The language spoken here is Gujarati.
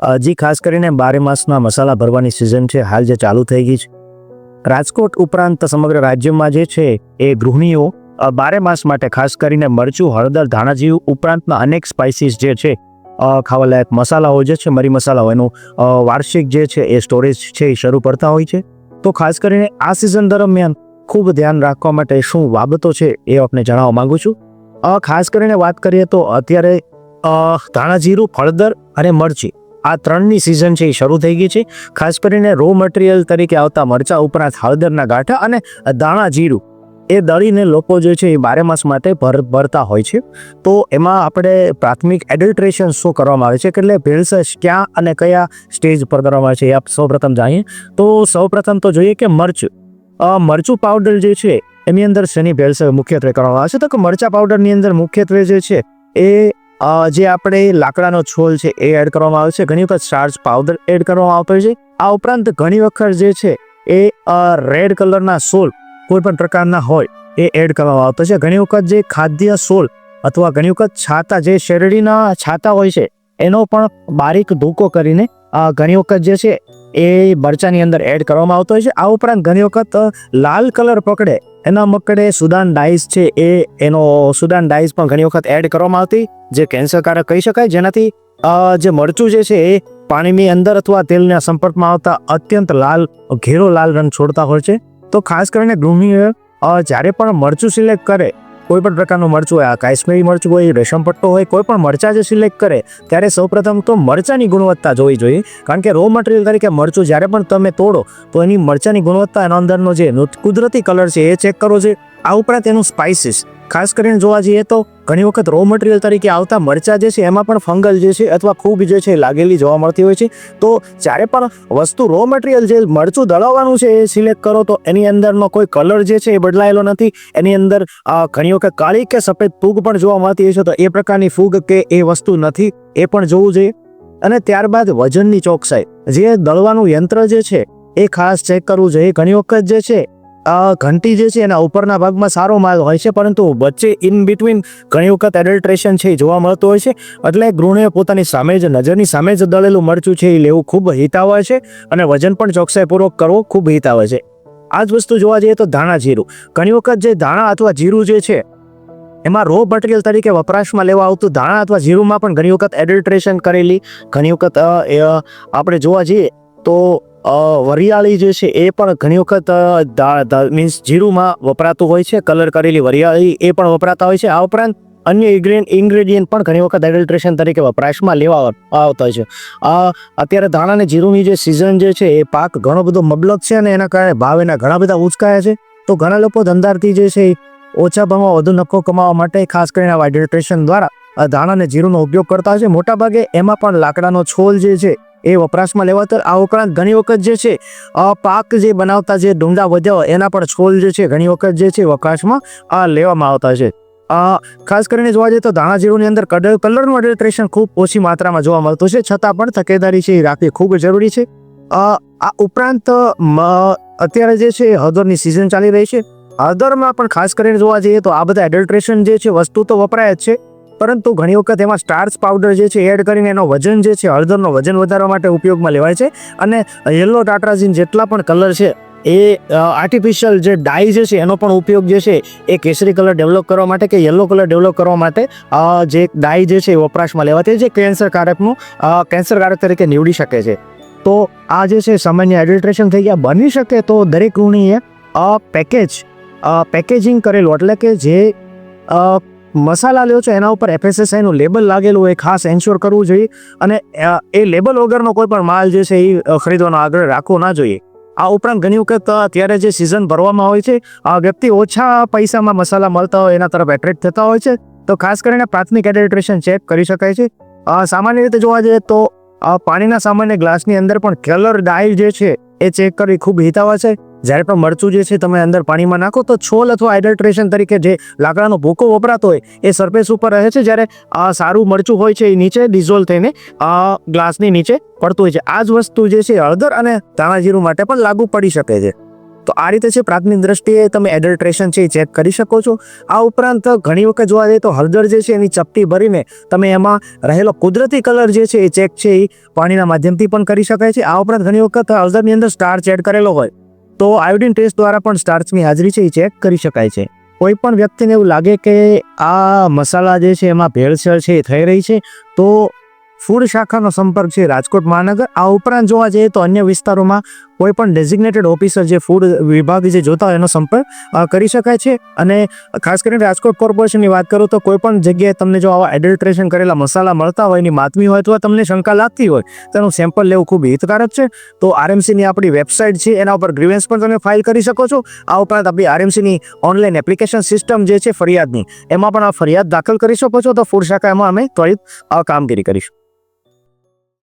હજી ખાસ કરીને બારે માસના મસાલા ભરવાની સિઝન છે. હાલ જે ચાલુ થઈ ગઈ છે. રાજકોટ ઉપરાંત સમગ્ર રાજ્યમાં જે છે એ ગૃહિણીઓ બારે માસ માટે ખાસ કરીને મરચું, હળદર ધાણાજીવ ઉપરાંતના અનેક સ્પાઇસીસ જે છે ખાવાલાયક મસાલાઓ જે છે, મરી મસાલાઓ એનું વાર્ષિક જે છે એ સ્ટોરેજ છે એ શરૂ કરતા હોય છે. તો ખાસ કરીને આ સિઝન દરમિયાન ખૂબ ધ્યાન રાખવા માટે શું બાબતો છે એ આપને જણાવવા માગું છું. ખાસ કરીને વાત કરીએ તો અત્યારે ધાણાજીરું, હળદર અને મરચી આ ત્રણની સિઝન છે એ શરૂ થઈ ગઈ છે. ખાસ કરીને રો મટીરિયલ તરીકે આવતા મરચા, ઉપરાંત હળદરના ગાંઠા અને દાણા જીરું. એ દળીને લોકો જે છે એ બારે માસ માટે ભર, ભરતા હોય છે. તો એમાં આપણે પ્રાથમિક એડલ્ટ્રેશન શું કરવામાં આવે છે? એટલે ભેળસેળ ક્યાં અને કયા સ્ટેજ પર કરવામાં આવે છે એ આપ સૌપ્રથમ જાણીએ. તો સૌપ્રથમ તો જોઈએ કે મરચું. મરચું પાવડર જે છે, એની અંદર શેની ભેળસેળ મુખ્યત્વે કરવામાં આવે છે? તો કે મરચા પાવડરની અંદર મુખ્યત્વે જે છે એ જે આપણે લાકડાનો છોલ છે એ એડ કરવામાં આવે છે. ઘણી વખત સ્ટાર્ચ પાવડર એડ કરવામાં આવતો હોય છે. આ ઉપરાંત ઘણી વખત જે છે એ રેડ કલરના સોલ કોઈ પણ પ્રકારના હોય એ એડ કરવામાં આવતો છે. ઘણી વખત જે ખાદ્ય સોલ અથવા ઘણી વખત છાતા જે શેરડીના છાતા હોય છે એનો પણ બારીક ધૂકો કરીને ઘણી વખત જે છે એ મરચાની અંદર એડ કરવામાં આવતો હોય છે. આ ઉપરાંત ઘણી વખત લાલ કલર પકડે એના મકડે સુદાન ડાઈસ છે એ, એનો સુદાન ડાઈસ પણ ઘણી વખત એડ કરવામાં આવતી, જે કેન્સરકારક કહી શકાય જેનાથી જે મરચું જે છે એ પાણીની અંદર અથવા તેલના સંપર્કમાં આવતા અત્યંત લાલ, ઘેરો લાલ રંગ છોડતા હોય છે. તો ખાસ કરીને ગૃહિણીઓ જ્યારે પણ મરચું સિલેક્ટ કરે કોઈ પણ પ્રકારનું મરચું હોય, આ કાશ્મીરી મરચું હોય, રેશમ પટ્ટો હોય, કોઈ પણ મરચાં જે સિલેક્ટ કરે, ત્યારે સૌપ્રથમ તો મરચાની ગુણવત્તા જોવી જોઈએ. કારણ કે રો મટીરિયલ તરીકે મરચું જ્યારે પણ તમે તોડો, તો એની મરચાની ગુણવત્તા એના અંદરનો જે કુદરતી કલર છે એ ચેક કરવો જોઈએ આ ઉપરાંત એનું સ્પાઇસીસ ખાસ કરીને જોવા જઈએ તો ઘણી વખત રો મટીરિયલ તરીકે આવતા મરચા જે છે એમાં પણ ફંગલ જે છે અથવા ખૂબ જે છે લાગેલી જોવા મળતી હોય છે. તો જ્યારે પણ વસ્તુ રો મટીરિયલ જે મરચું દળાવવાનું છે એ સિલેક્ટ કરો તો એની અંદરનો કોઈ કલર જે છે એ બદલાયેલો નથી. એની અંદર ઘણી વખત કાળી કે સફેદ ફૂગ પણ જોવા મળતી હોય છે તો એ પ્રકારની ફૂગ કે એ વસ્તુ નથી. એ પણ જોવું જોઈએ. અને ત્યારબાદ વજનની ચોકસાઈ. જે દળવાનું યંત્ર જે છે એ ખાસ ચેક કરવું જોઈએ. ઘણી વખત જે છે ઘંટી જે છે એના ઉપરના ભાગમાં સારો માલ હોય છે, પરંતુ વચ્ચે ઇન બિટવીન ઘણી વખત એડલ્ટ્રેશન છે એ જોવા મળતું હોય છે. એટલે ગૃહિણીએ પોતાની સામે જ, નજરની સામે જ દળેલું મરચું છે એ લેવું ખૂબ હિતાવહ છે અને વજન પણ ચોકસાઈપૂર્વક કરવો ખૂબ હિતાવહ છે. આ જ વસ્તુ જોવા જઈએ તો ધાણા જીરું. ઘણી વખત જે ધાણા અથવા જીરું જે છે, એમાં રો મટીરિયલ તરીકે વપરાશમાં લેવા આવતું ધાણા અથવા જીરુંમાં પણ ઘણી વખત એડલ્ટ્રેશન કરેલી. ઘણી વખત આપણે જોવા જઈએ તો વરિયાળી જે છે એ પણ ઘણી વખત મીન્સ જીરુંમાં વપરાતું હોય છે, કલર કરેલી વરિયાળી એ પણ વપરાતા હોય છે. આ ઉપરાંત અન્ય ઇન્ગ્રેડિયન્ટ પણ ઘણી વખત એડલ્ટ્રેશન તરીકે વપરાશમાં લેવા, આવતા હોય છે. અત્યારે ધાણા અને જીરુંની જે સિઝન જે છે એ પાક ઘણો બધો મબલક છે અને એના કારણે ભાવ એના ઘણા બધા ઉચકાયા છે. તો ઘણા લોકો ધંધાર્થી જે છે ઓછા ભાવમાં વધુ નફો કમાવા માટે ખાસ કરીને આવા એડલ્ટ્રેશન દ્વારા ધાણા અને જીરુંનો ઉપયોગ કરતા હોય છે. મોટાભાગે એમાં પણ લાકડાનો છોલ જે છે એ વપરાશમાં લેવાતા આ ઉપરાંત ઘણી વખત જે છે પાક જે બનાવતા જે ડુંડા વધ્યા એના પણ છોલ જે છે, ઘણી વખત જે છે, વપરાશમાં લેવામાં આવતા છે. ખાસ કરીને જોવા જઈએ તો ધાણા જીરુંની અંદર કલર કલરનું એડલ્ટ્રેશન ખૂબ ઓછી માત્રામાં જોવા મળતું છે. છતાં પણ તકેદારી છે એ રાખવી ખૂબ જરૂરી છે. આ ઉપરાંત અત્યારે જે છે, હળદરની સિઝન ચાલી રહી છે. હળદરમાં પણ ખાસ કરીને જોવા જઈએ તો આ બધા એડલ્ટ્રેશન જે છે, વસ્તુ તો વપરાય જ છે. પરંતુ ઘણી વખત એમાં સ્ટાર્ચ પાવડર જે છે એડ કરીને એનો વજન જે છે, હળદરનો વજન વધારવા માટે ઉપયોગમાં લેવાય છે. અને યલો ટાટ્રાઝીન જેટલા પણ કલર છે, એ આર્ટિફિશિયલ જે ડાય જે છે, એનો પણ ઉપયોગ જે છે, એ કેસરી કલર ડેવલપ કરવા માટે કે યલો કલર ડેવલપ કરવા માટે જે ડાય જે છે, એ વપરાશમાં લેવાતી જે કેન્સરકારકનું કેન્સરકારક તરીકે નીવડી શકે છે. તો આ જે છે, સામાન્ય એડલ્ટ્રેશન થઈ ગયા, બની શકે તો દરેક ગૃહિણીએ પેકેજ પેકેજિંગ કરેલું, એટલે કે જે મસાલા લ્યો છો, એના ઉપર એફએસએસઆઈનું લેબલ લાગેલું હોય, ખાસ એન્શ્યોર કરવું જોઈએ. અને એ લેબલ વગરનો કોઈ પણ માલ જે છે એ ખરીદવાનો આગ્રહ રાખવો ના જોઈએ. આ ઉપરાંત ઘણી વખત અત્યારે જે સિઝન ભરવામાં હોય છે વ્યક્તિ ઓછા પૈસામાં મસાલા મળતા હોય, એના તરફ એટ્રેક્ટ થતા હોય છે. તો ખાસ કરીને પ્રાથમિક એડલ્ટ્રેશન ચેક કરી શકાય છે. સામાન્ય રીતે જોવા જઈએ તો પાણીના સામાન્ય ગ્લાસની અંદર પણ કલર ડાય જે છે, એ ચેક કરવી ખૂબ હિતાવહ છે. જ્યારે પણ મરચું જે છે તમે અંદર પાણીમાં નાખો તો છોલ અથવા એડલ્ટ્રેશન તરીકે જે લાકડાનો ભૂકો વપરાતો હોય એ સરફેસ ઉપર રહે છે. જ્યારે સારું મરચું હોય છે એ નીચે ડિઝોલ્વ થઈને ગ્લાસની નીચે પડતું હોય છે. આ જ વસ્તુ જે છે હળદર અને ધાણાજીરું માટે પણ લાગુ પડી શકે છે. તો આ રીતે છે પ્રાથમિક દ્રષ્ટિએ તમે એડલ્ટ્રેશન છે એ ચેક કરી શકો છો. આ ઉપરાંત ઘણી વખત જોવા જઈએ તો હળદર જે છે એની ચપટી ભરીને તમે એમાં રહેલો કુદરતી કલર જે છે એ ચેક છે એ પાણીના માધ્યમથી પણ કરી શકાય છે. આ ઉપરાંત ઘણી વખત હળદરની અંદર સ્ટાર્ચ એડ કરેલો હોય તો આયોડિન ટેસ્ટ દ્વારા પણ સ્ટાર્ચની હાજરી છે, એ ચેક કરી શકાય છે. કોઈ પણ વ્યક્તિને એવું લાગે કે આ મસાલા જે છે, એમાં ભેળસેળ છે, એ થઈ રહી છે, તો ફૂડ શાખાનો સંપર્ક છે રાજકોટ મહાનગર. આ ઉપરાંત જોવા જઈએ તો અન્ય વિસ્તારોમાં કોઈ પણ ડેઝિગ્નેટેડ ઓફિસર જે ફૂડ વિભાગ જે જોતા હોય એનો સંપર્ક કરી શકાય છે. અને ખાસ કરીને રાજકોટ કોર્પોરેશનની વાત કરું તો કોઈ પણ જગ્યાએ તમને જો આવા એડલ્ટ્રેશન કરેલા મસાલા મળતા હોય, એની માતમી હોય અથવા તમને શંકા લાગતી હોય તેનું સેમ્પલ લેવું ખૂબ હિતકારક છે. તો આરએમસીની આપણી વેબસાઇટ છે, એના ઉપર ગ્રીવેન્સ પણ તમે ફાઇલ કરી શકો છો. આ ઉપરાંત આપણી આરએમસીની ઓનલાઈન એપ્લિકેશન સિસ્ટમ જે છે ફરિયાદની, એમાં પણ આ ફરિયાદ દાખલ કરી શકો છો. તો ફૂડ શાખા એમાં અમે ત્વરિત કામગીરી કરીશું.